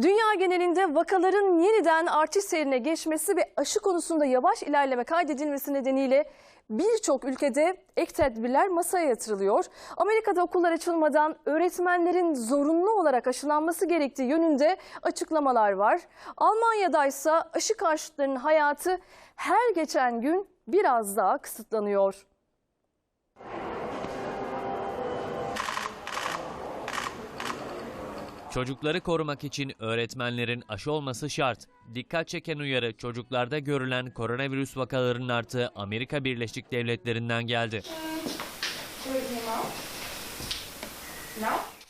Dünya genelinde vakaların yeniden artış seyrine geçmesi ve aşı konusunda yavaş ilerleme kaydedilmesi nedeniyle birçok ülkede ek tedbirler masaya yatırılıyor. Amerika'da okullar açılmadan öğretmenlerin zorunlu olarak aşılanması gerektiği yönünde açıklamalar var. Almanya'da ise aşı karşıtlarının hayatı her geçen gün biraz daha kısıtlanıyor. Çocukları korumak için öğretmenlerin aşı olması şart. Dikkat çeken uyarı çocuklarda görülen koronavirüs vakalarının arttığı Amerika Birleşik Devletleri'nden geldi.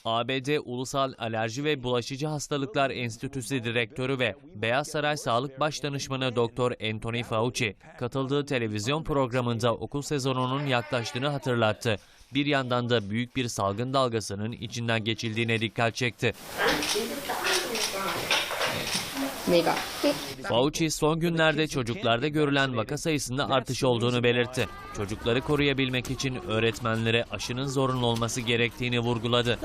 ABD Ulusal Alerji ve Bulaşıcı Hastalıklar Enstitüsü Direktörü ve Beyaz Saray Sağlık Başdanışmanı Doktor Anthony Fauci katıldığı televizyon programında okul sezonunun yaklaştığını hatırlattı. Bir yandan da büyük bir salgın dalgasının içinden geçildiğine dikkat çekti. Fauci son günlerde çocuklarda görülen vaka sayısında artış olduğunu belirtti. Çocukları koruyabilmek için öğretmenlere aşının zorunlu olması gerektiğini vurguladı.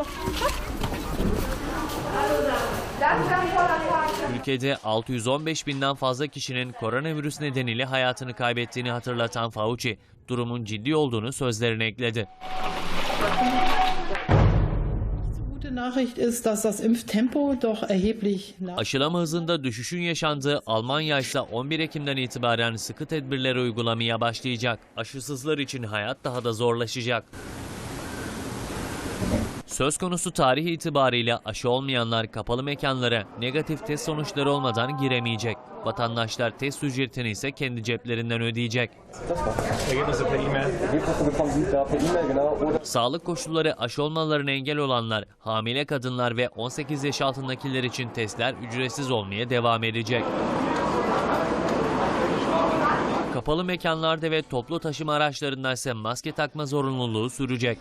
Ülkede 615 binden fazla kişinin koronavirüs nedeniyle hayatını kaybettiğini hatırlatan Fauci, durumun ciddi olduğunu sözlerine ekledi. Aşılama hızında düşüşün yaşandığı Almanya ise 11 Ekim'den itibaren sıkı tedbirleri uygulamaya başlayacak. Aşısızlar için hayat daha da zorlaşacak. Söz konusu tarih itibariyle aşı olmayanlar kapalı mekanlara negatif test sonuçları olmadan giremeyecek. Vatandaşlar test ücretini ise kendi ceplerinden ödeyecek. Sağlık koşulları aşı olmalarına engel olanlar, hamile kadınlar ve 18 yaş altındakiler için testler ücretsiz olmaya devam edecek. Kapalı mekanlarda ve toplu taşıma araçlarında ise maske takma zorunluluğu sürecek.